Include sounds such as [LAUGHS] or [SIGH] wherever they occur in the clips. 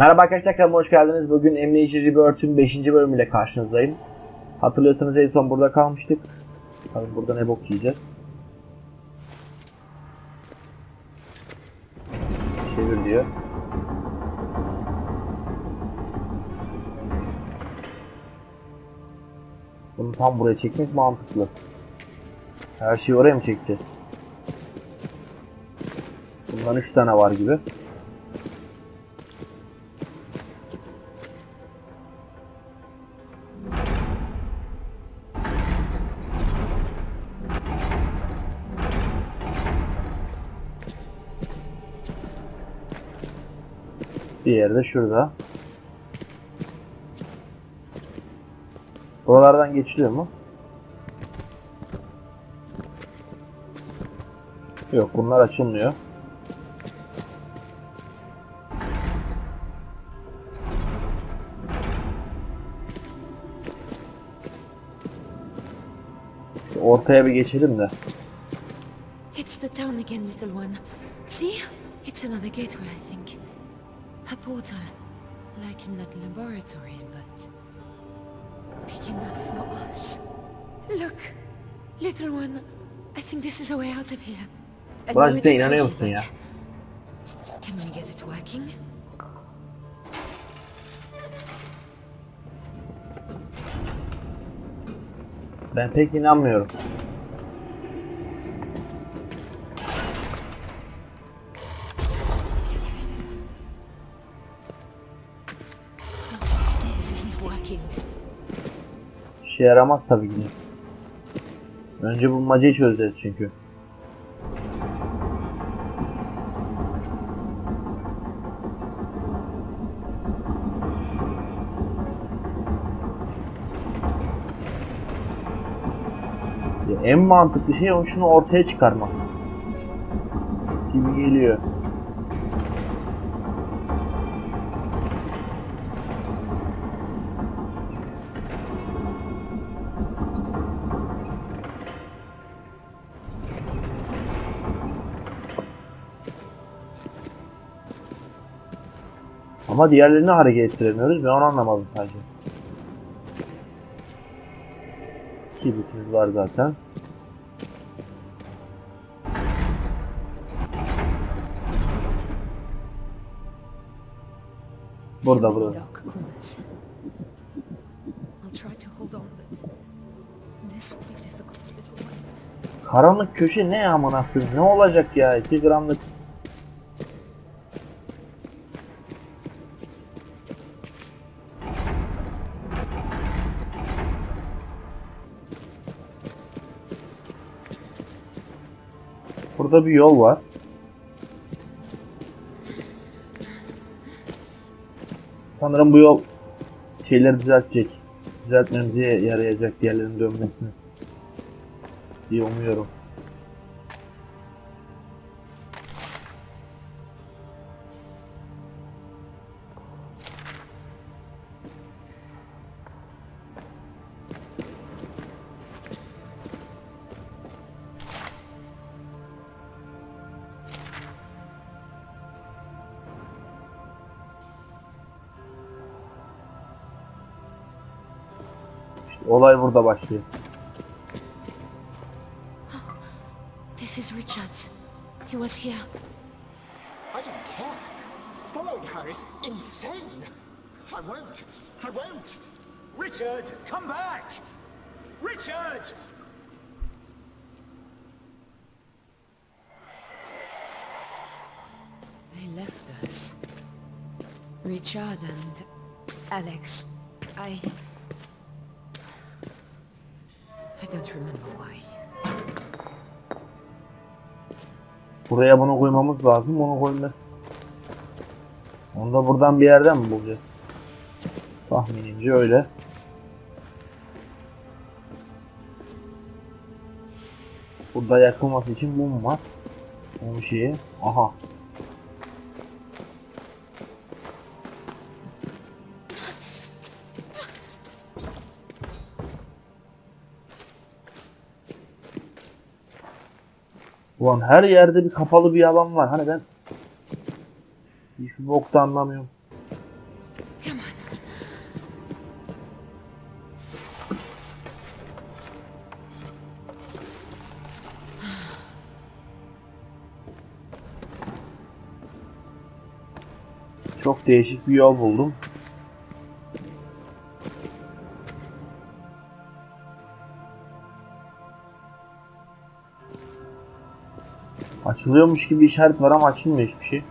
Merhaba arkadaşlar kanalıma hoş geldiniz. Bugün Emniyeci Rebirth'ün 5. bölümüyle karşınızdayım. Hatırlıyorsanız en son burada kalmıştık. Tabii burada ne bok yiyeceğiz. Çevir diyor. Bunu tam buraya çekmek mantıklı. Her şeyi oraya mı çekeceğiz? Bundan 3 tane var gibi. Diğeri de şurada. Buralardan geçiliyor mu? Yok bunlar açılmıyor. Ortaya bir geçelim de. It's the town again, little one. See? It's another gateway, I think. A portal. Like in that laboratory, but... Big enough for us. Look! Little one, I think this is a way out of here. I Ulan know it's crazy, but... Can we get it working? Ben pek inanmıyorum. This isn't working. İşe yaramaz tabii ki. Önce bulmacayı çözeceğiz çünkü. En mantıklı şey şunu ortaya çıkarmak. Gibi geliyor. Ama diğerlerini hareket ettiremiyoruz. Ben onu anlamadım sadece. Kibritimiz var zaten. Burada, burada. Karanlık köşe ne amına koyayım? Ne olacak ya? 2 gramlık. Burada bir yol var. Sanırım bu yol şeyleri düzeltecek. Düzeltmemize yarayacak diğerlerinin dönmesini. diye umuyorum. Olay burada başlıyor. This is Richard's. He was here. I don't care. Following her is insane. I won't. I won't. Richard, come back! Richard! They left us. Richard and Alex. I. don't remember why. Buraya bunu koymamız lazım. Onu koyma. Onu da buradan bir yerden mi bulacağız? Tahminimce öyle. Burada yakılması için mum var. Mum şeyi. Aha. Ulan her yerde bir kapalı bir alan var. Hani ben hiçbir bok da anlamıyorum. Çok değişik bir yol buldum. Açılıyormuş gibi işaret var ama açılmıyor hiçbir şey.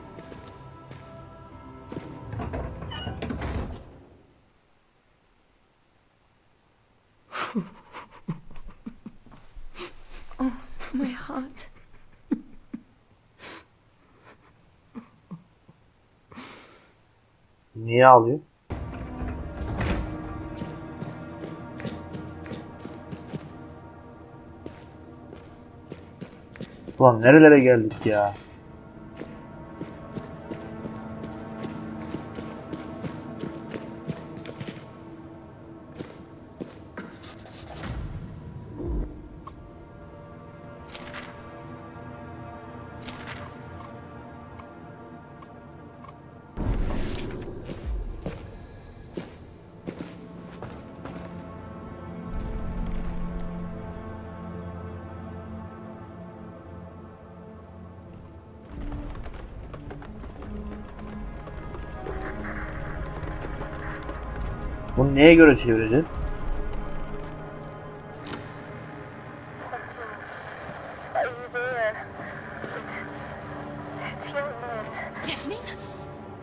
My [LAUGHS] heart. Niye ağlıyor? Ulan nerelere geldik ya? Bunu neye göre çevireceğiz?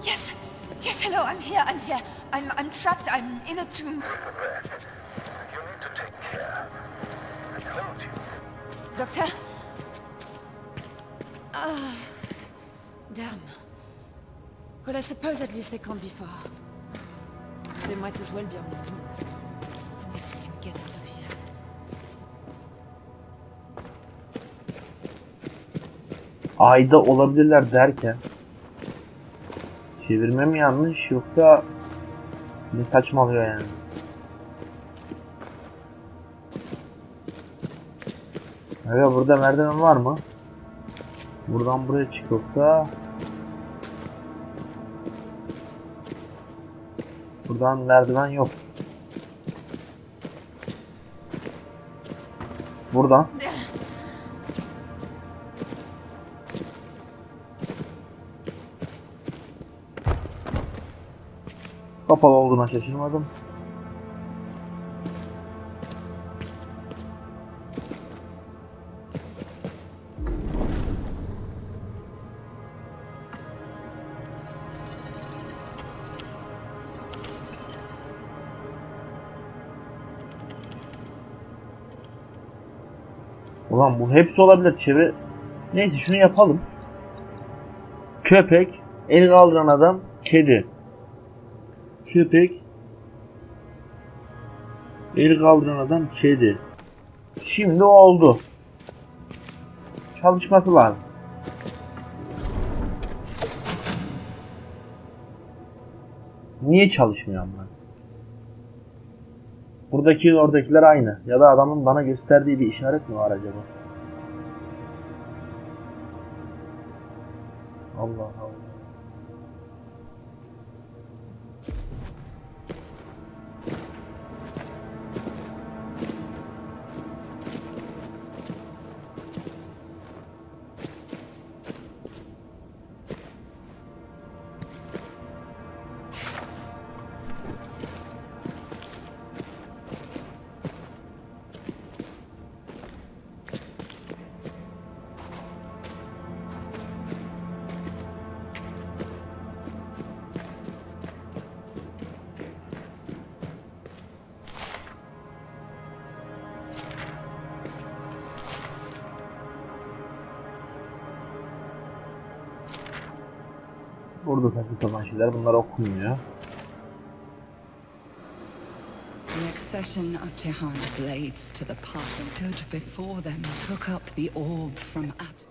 Yes. Yes, hello, I'm here, I'm here. I'm, I'm trapped, I'm in a tomb. Need to take care. You. Doctor? Ah, damn. Well, I suppose at least they can't be far. They might as well be on the moon. Unless we can get out of here. Ayda olabilirler derken çevirme mi yanlış yoksa ne saçmalıyor yani? Evet burada merdiven var mı? Buradan buraya çıkıyorsa Buradan merdiven yok. Buradan. Kapalı olduğuna şaşırmadım. Ulan bu hepsi olabilir. Çevre... Neyse şunu yapalım. Köpek, el kaldıran adam, kedi. Köpek, el kaldıran adam, kedi. Şimdi oldu. Çalışması lazım. Niye çalışmıyor ama? Buradaki oradakiler aynı. Ya da adamın bana gösterdiği bir işaret mi var acaba? Allah Allah. Burada saçma sapan şeyler. Bunlar okunmuyor. The accession of Tehana blades to the past stood before them, took up the orb from At.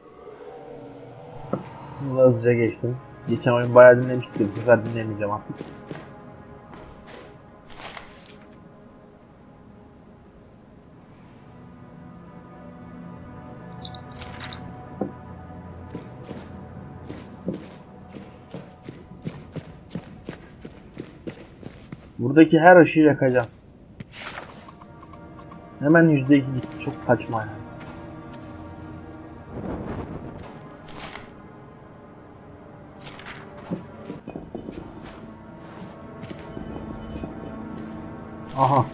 Bunu da hızlıca geçtim. Geçen oyun bayağı dinlemiştik. Bu sefer dinlemeyeceğim artık. Buradaki her ışığı yakacağım. Hemen %2 gitti. Çok saçma yani. Aha.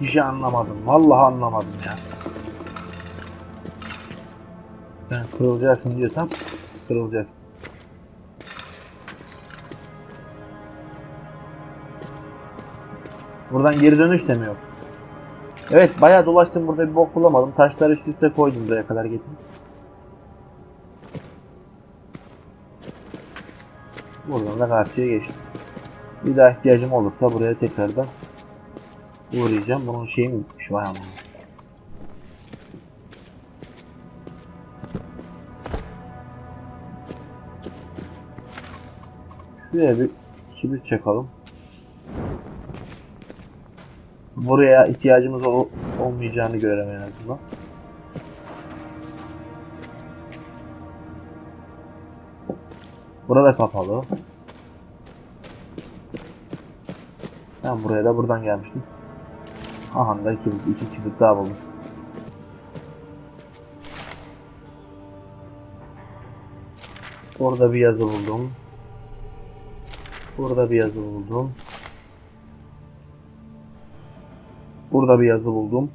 Hiçbir şey anlamadım. Vallahi anlamadım ya. Ben kırılacaksın diyorsam kırılacaksın. Buradan geri dönüş de mi yok? Evet bayağı dolaştım burada bir bok bulamadım. Taşları üst üste koydum buraya kadar getirdim. Buradan da karşıya geçtim. Bir daha ihtiyacım olursa buraya tekrardan uğrayacağım. Bunun şeyi mi bitmiş? Vay aman. Şuraya bir kibrit çakalım. Buraya ihtiyacımız ol- olmayacağını göremem en azından. Burada kapalı. Ben buraya da buradan gelmiştim. Aha da kibrit, iki kibrit daha buldum. Orada bir yazı buldum. Burada bir yazı buldum. Burada bir yazı buldum.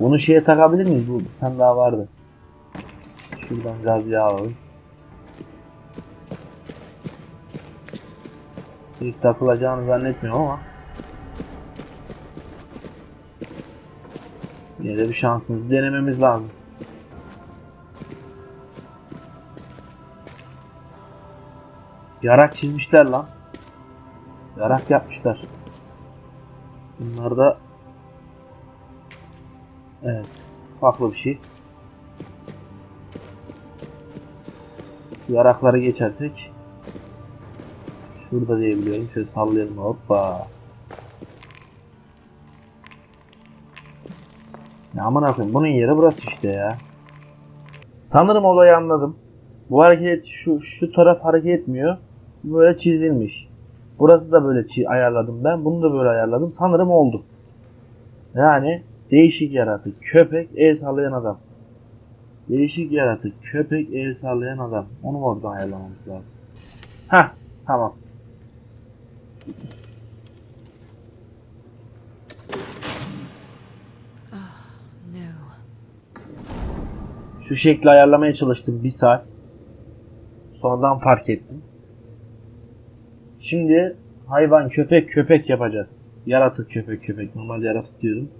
Bunu şeye takabilir miyiz? Bu bir tane daha vardı. Şuradan yağ alalım. İlk takılacağını zannetmiyorum ama yine de bir şansımızı denememiz lazım. Yarak çizmişler lan. Yarak yapmışlar. Bunlar da Evet. Farklı bir şey. Yarakları geçersek Şurada diyebiliyorum. Şöyle sallayalım. Hoppa. Ya aman koyayım. Bunun yeri burası işte ya. Sanırım olayı anladım. Bu hareket şu şu taraf hareket etmiyor. Böyle çizilmiş. Burası da böyle ayarladım ben. Bunu da böyle ayarladım. Sanırım oldu. Yani değişik yaratık. Köpek el sallayan adam. Değişik yaratık. Köpek el sallayan adam. Onu oradan ayarlamamız lazım. Heh. Tamam. Şu şekli ayarlamaya çalıştım bir saat. Sonradan fark ettim. Şimdi hayvan köpek köpek yapacağız. Yaratık köpek köpek. Normal yaratık diyorum.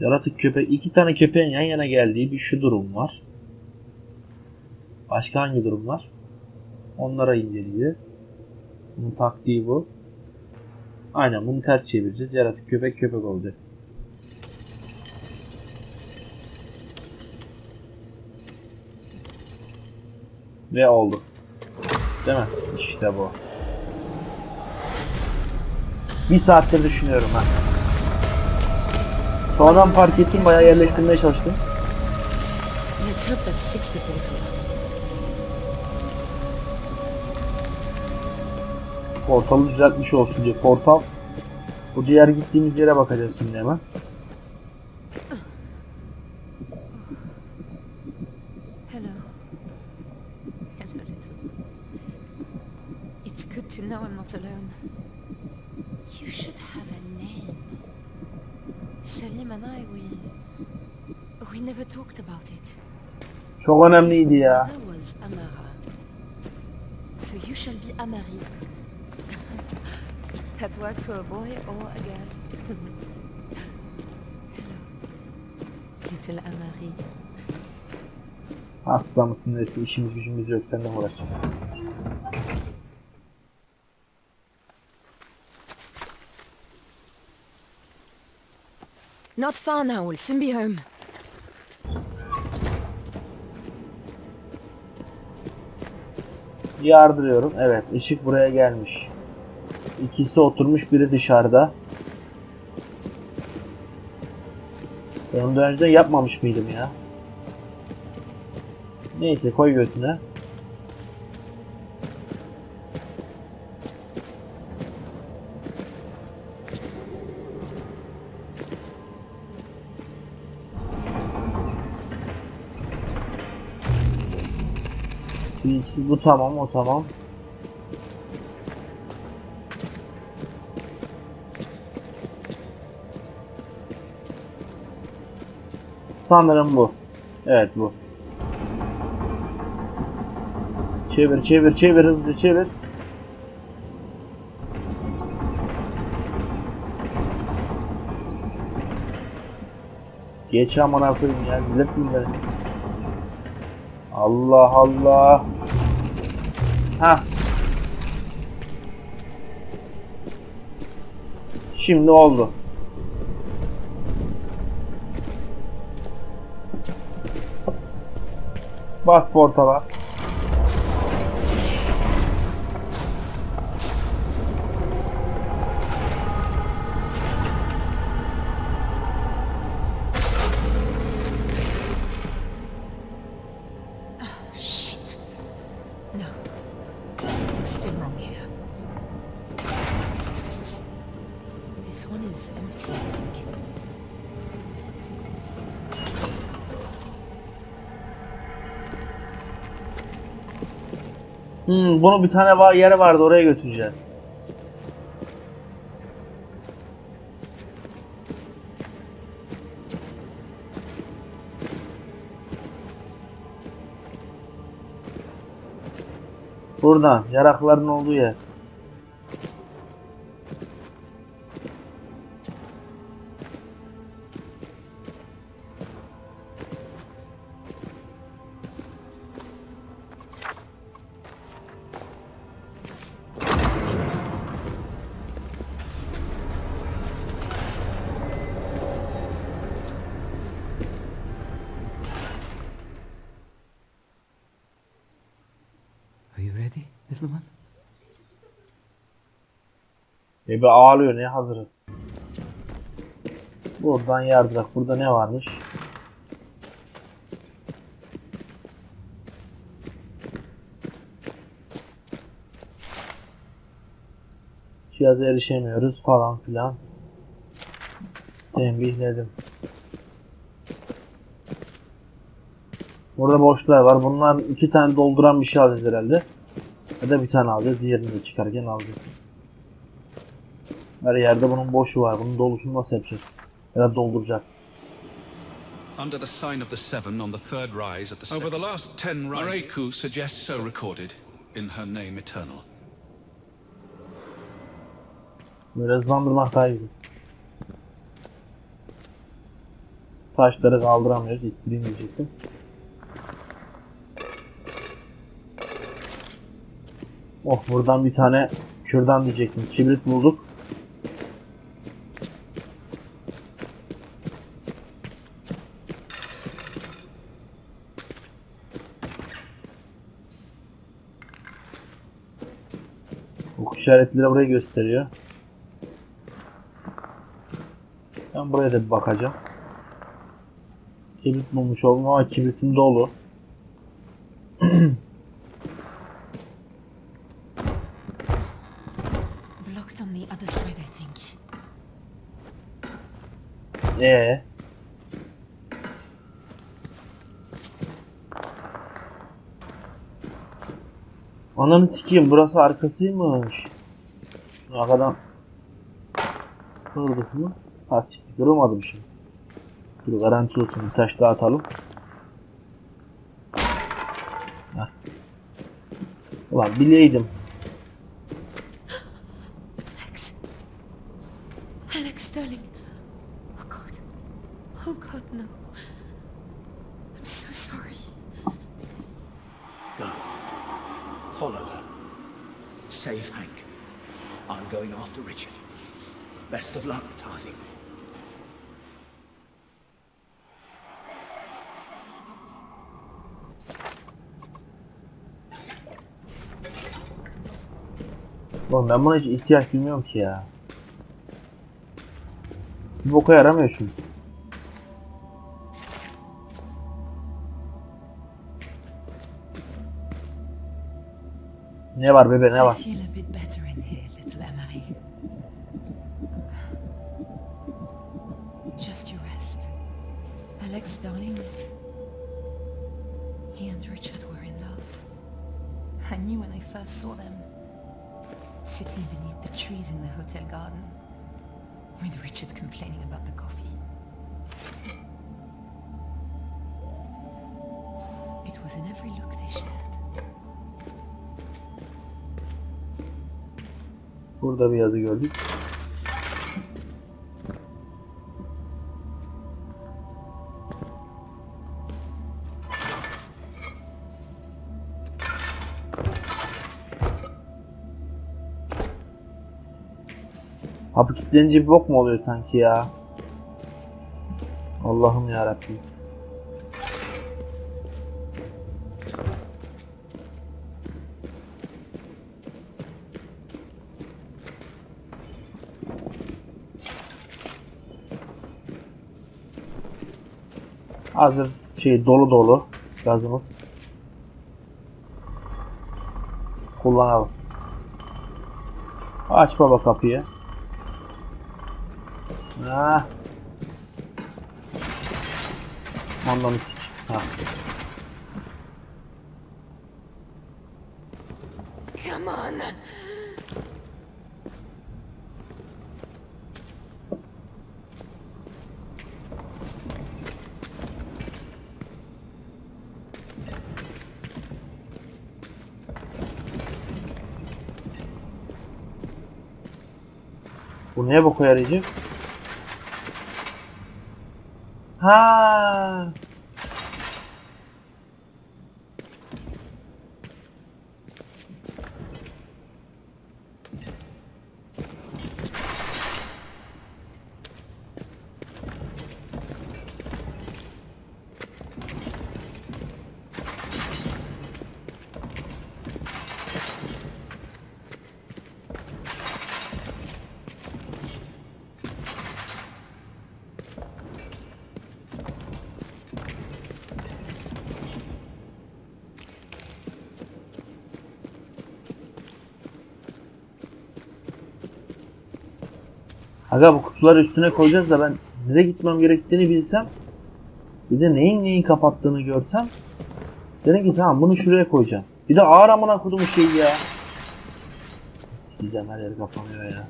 Yaratık köpek. iki tane köpeğin yan yana geldiği bir şu durum var. Başka hangi durum var? Onlara inceleyeceğiz. Bunun taktiği bu. Aynen bunu ters çevireceğiz. Yaratık köpek köpek olacak. Ve oldu. Değil mi? İşte bu. Bir saattir düşünüyorum ha. Sonradan fark ettim bayağı yerleştirmeye çalıştım. Let's hope that's fixed the portal. Portalı düzeltmiş olsun diye. Portal bu diğer gittiğimiz yere bakacağız şimdi hemen. Hello. Hello, little. It's good to know I'm not alone. You should have a name. Salim and I, we... We never talked about it. Çok önemliydi ya. So you shall be Amari. That works for a boy or a girl. Little Amari. Hasta mısın neyse işimiz gücümüz yok senden uğraşacağım. Not far now, we'll soon be home. Yardırıyorum. Evet ışık buraya gelmiş. İkisi oturmuş biri dışarıda. Ben onu önceden yapmamış mıydım ya? Neyse koy götüne. Bir bu tamam o tamam. Sanırım bu. Evet bu. Çevir çevir çevir hızlıca çevir. Geç amına koyayım ya bunları. Allah Allah. Ha. Şimdi oldu. Bas portala. Bunu bir tane var, yere vardı oraya götüreceğiz. Buradan yarakların olduğu yer. Bebe ağlıyor ne hazırı. Buradan yardırak. Burada ne varmış? Cihaza erişemiyoruz falan filan. Tembihledim. Burada boşluklar var. Bunlar iki tane dolduran bir şey alacağız herhalde. Ya da bir tane alacağız. Diğerini de çıkarken alacağız. Her yerde bunun boşu var. Bunun dolusunu nasıl yapacağız? Ya da dolduracağız. Under the sign of the seven on the third rise at the Over the last ten rises... Mareku suggests so recorded in her name eternal. Böyle hızlandırmak daha iyi. Taşları kaldıramıyoruz. İttireyim diyecektim. Oh buradan bir tane kürdan diyecektim. Kibrit bulduk. İşaretleri burayı gösteriyor. Ben buraya da bir bakacağım. Kibrit bulmuş oldum ama kibritim dolu. Blocked on the other side, I think. Ee. Ananı sikeyim burası arkasıymış. Arkadan kırdık mı? Ha siktir kırılmadım şimdi. Dur garanti olsun bir taş daha atalım. Heh. Ulan bileydim. Alex. Alex Sterling. Oh God. Oh God, no. I'm so sorry. Go. Follow her. Save Hank. I'm after Richard. Best of luck, Tarzan. Oğlum ben buna hiç ihtiyaç duymuyorum ki ya. Bir boka yaramıyor çünkü. Ne var bebe ne var? Darling. He and Richard were in love. I knew when I first saw them. Sitting beneath the trees in the hotel garden. With Richard complaining about the coffee. It was in every look they shared. Burada bir yazı gördük. Abi kilitlenince bir bok mu oluyor sanki ya? Allah'ım ya Rabbim. Hazır şey dolu dolu gazımız. Kullanalım. Aç baba kapıyı. Ah. Ondan sik. Ha. Come on! Bu neye boku yarayacak? Ha. Aga bu kutuları üstüne koyacağız da ben nereye gitmem gerektiğini bilsem bir de neyin neyin kapattığını görsem dedim ki tamam bunu şuraya koyacağım. Bir de ağır amına kodumu şey ya. Sikeceğim her yer kapanıyor ya.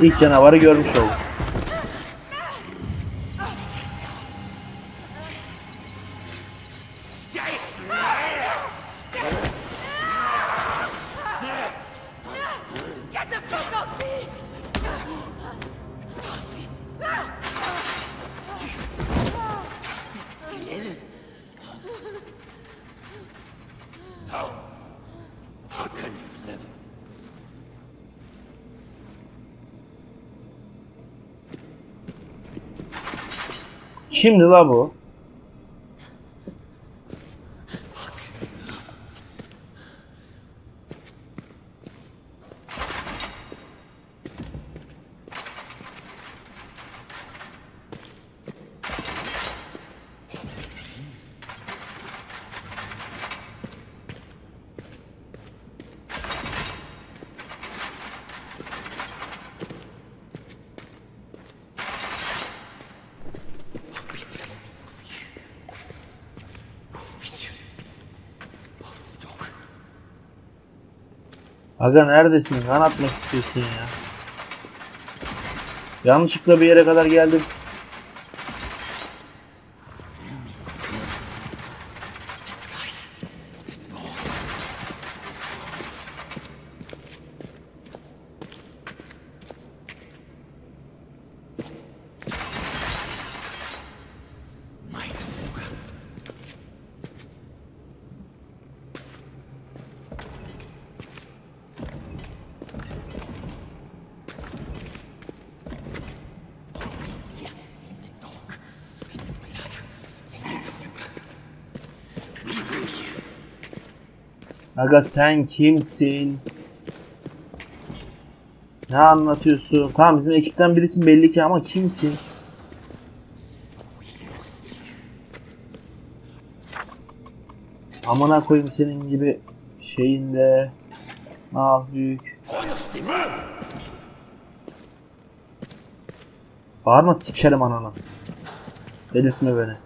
İlk canavarı görmüş olduk. Şimdi la bu. Aga neredesin? Kan atmak istiyorsun ya. Yanlışlıkla bir yere kadar geldim. Aga sen kimsin? Ne anlatıyorsun? Tamam bizim ekipten birisin belli ki ama kimsin? Amına koyayım senin gibi şeyinde. Ah büyük. Bağırma sikerim ananı. Delirtme beni.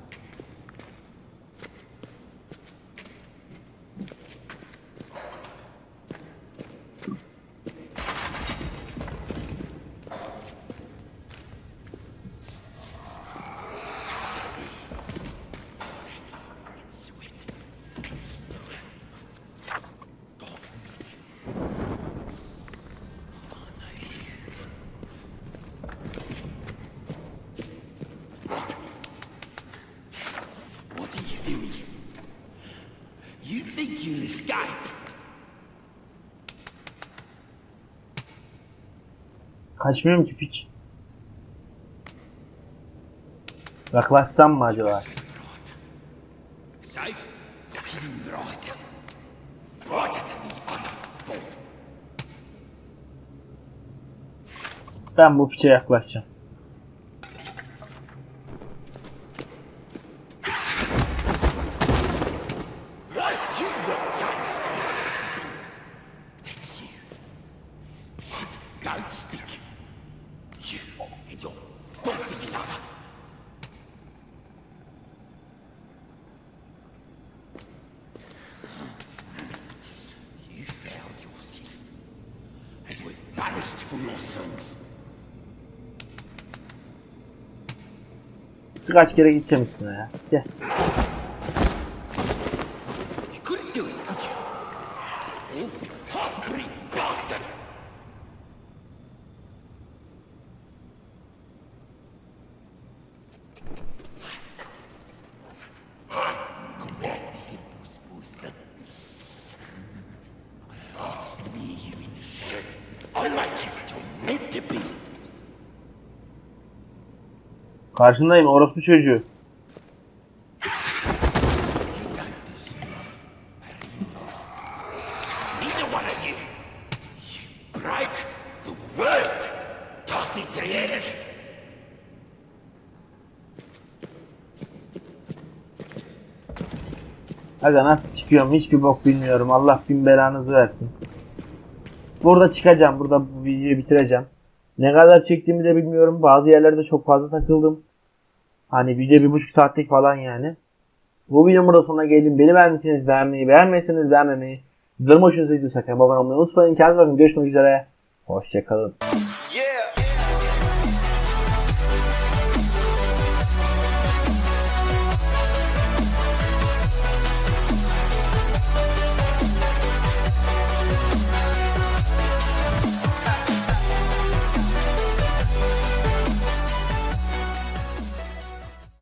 Kaçmıyorum ki piç. Yaklaşsam mı acaba? Safe? Fucking right. Right at me, other fool. Ben bu piçe yaklaşacağım. Right, you got chance. It's you. You don't speak. You and your filthy lover. You failed yourself and were punished for your sins. Birkaç kere gideceğim üstüne ya. Gel. You couldn't do it, could you? Awful half-breed bastard! I'll smear you in the shit. I'll make you what you're meant to be. Karşındayım orospu çocuğu. You don't deserve Neither one of you. You break the world. Tossy Trieres. Aga nasıl çıkıyorum hiçbir bok bilmiyorum. Allah bin belanızı versin. Burada çıkacağım. Burada bu videoyu bitireceğim. Ne kadar çektiğimi de bilmiyorum. Bazı yerlerde çok fazla takıldım. Hani video bir buçuk saatlik falan yani. Bu videonun burada sonuna geldim. Beni beğendiyseniz beğenmeyi, beğenmezseniz beğenmemeyi. Videolarım hoşunuza gidiyorsa kanalıma abone olmayı unutmayın. Kendinize bakın. Görüşmek üzere. Hoşçakalın.